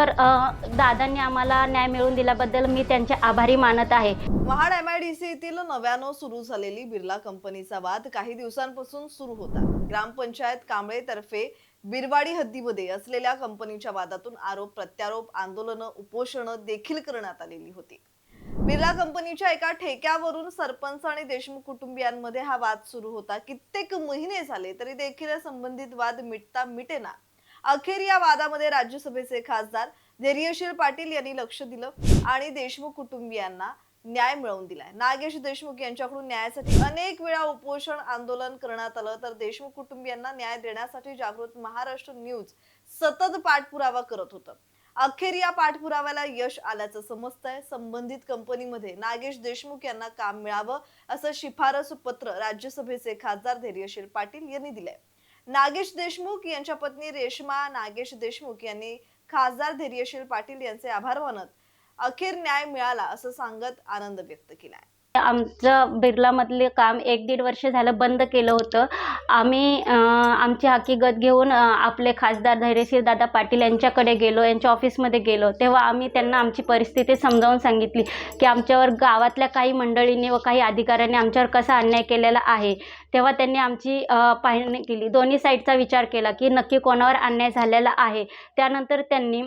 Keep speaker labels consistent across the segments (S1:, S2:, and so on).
S1: तर दादांनी आम्हाला न्याय मिळवून दिल्याबद्दल मी त्यांचे आभारी मानत आहे.
S2: महाड एम आय डी येथील नव्यानं सुरू झालेली बिर्ला कंपनीचा वाद काही दिवसांपासून सुरू होता. ग्रामपंचायत कांबळे तर्फे बिरवाडी हद्दीमध्ये असलेल्या कंपनीच्या वादातून आरोप प्रत्यारोप आंदोलनं उपोषणं देखील करण्यात आलेली होती. बिर्ला कंपनीच्या एका ठेक्यावरून सरपंच आणि देशमुख कुटुंबियांमध्ये हा वाद सुरू होता. कित्येक महिने झाले तरी देखील संबंधित वाद मिटता मिटेना. अखेर या वादामध्ये राज्यसभेचे खासदार धैर्यशील पाटील यांनी लक्ष दिलं आणि देशमुख कुटुंबियांना न्याय मिळवून दिलाय. नागेश देशमुख यांच्याकडून न्यायासाठी अनेक वेळा उपोषण आंदोलन करण्यात आलं. तर देशमुख कुटुंबियांना न्याय देण्यासाठी जागृत महाराष्ट्र न्यूज सतत पाठपुरावा करत होतं. अखेर या पाठपुराव्याला यश आल्याचं समजतंय. संबंधित कंपनीमध्ये नागेश देशमुख यांना काम मिळावं असं शिफारस पत्र राज्यसभेचे खासदार धैर्यशील पाटील यांनी दिलंय. नागेश देशमुख यांच्या पत्नी रेश्मा नागेश देशमुख यांनी खासदार धैर्यशील पाटील यांचे आभार मानत अखेर न्याय मिळाला असं सांगत आनंद व्यक्त केलाय.
S1: आमचं बिर्लामधले काम एक दीड वर्ष झालं बंद केलं होतं. आम्ही आमची हकीकत घेऊन आपले खासदार धैर्यशीर दादा पाटील यांच्याकडे गेलो यांच्या ऑफिसमध्ये गेलो. तेव्हा आम्ही त्यांना आमची परिस्थिती समजावून सांगितली की आमच्यावर गावातल्या काही मंडळींनी व काही अधिकाऱ्यांनी आमच्यावर कसा अन्याय केलेला आहे. तेव्हा त्यांनी आमची पाहणी केली. दोन्ही साईडचा विचार केला की नक्की कोणावर अन्याय झालेला आहे. त्यानंतर त्यांनी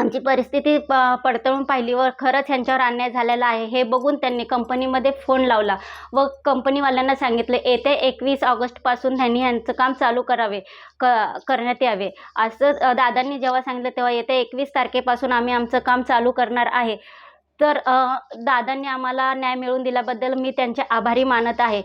S1: आमची परिस्थिती प पडताळून पाहिली व खरंच ह्यांच्यावर अन्याय झालेला आहे. हे बघून त्यांनी कंपनीमध्ये फोन लावला व कंपनीवाल्यांना सांगितले येत्या एकवीस ऑगस्टपासून त्यांनी ह्यांचं काम चालू करावे क करण्यात यावे. असं दादांनी जेव्हा सांगितलं तेव्हा येत्या एकवीस तारखेपासून आम्ही आमचं काम चालू करणार आहे. तर दादांनी आम्हाला न्याय मिळवून दिल्याबद्दल मी त्यांचे आभारी मानत आहे.